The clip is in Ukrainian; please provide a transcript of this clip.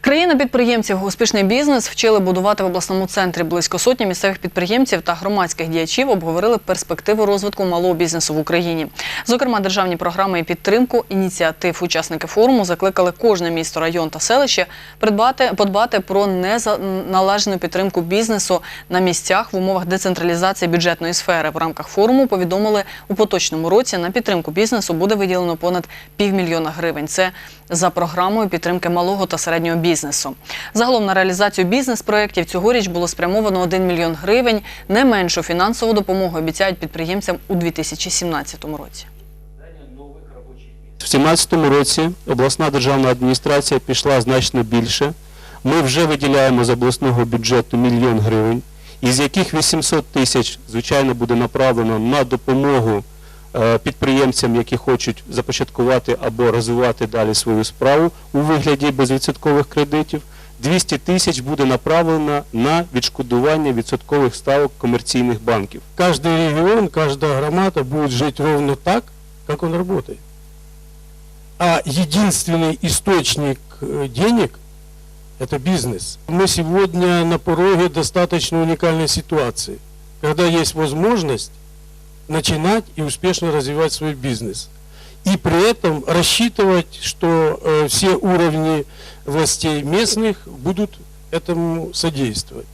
Країна підприємців успішний бізнес вчили будувати в обласному центрі. Близько сотні місцевих підприємців та громадських діячів обговорили перспективи розвитку малого бізнесу в Україні. Зокрема, державні програми і підтримку ініціатив учасники форуму закликали кожне місто, район та селище придбати подбати про неналежну підтримку бізнесу на місцях в умовах децентралізації бюджетної сфери. В рамках форуму повідомили у поточному році на підтримку бізнесу буде виділено понад півмільйона гривень. Це за програмою підтримки малого та середнього бізнесу. Загалом на реалізацію бізнес-проєктів цьогоріч було спрямовано 1 мільйон гривень. Не меншу фінансову допомогу обіцяють підприємцям у 2017 році. В 2017 році обласна державна адміністрація пішла значно більше. Ми вже виділяємо з обласного бюджету мільйон гривень, із яких 800 тисяч, звичайно, буде направлено на допомогу підприємцям, які хочуть започаткувати або розвивати далі свою справу у вигляді безвідсоткових кредитів. 200 тисяч буде направлено на відшкодування відсоткових ставок комерційних банків. Каждый регион, каждая громада будет жить ровно так, как он работает. А единственный источник э, денег – это бизнес. Мы сегодня на пороге достаточно уникальной ситуации, когда есть возможность начинать и успешно развивать свой бизнес. И при этом рассчитывать, что э, все уровни властей местных будут этому содействовать.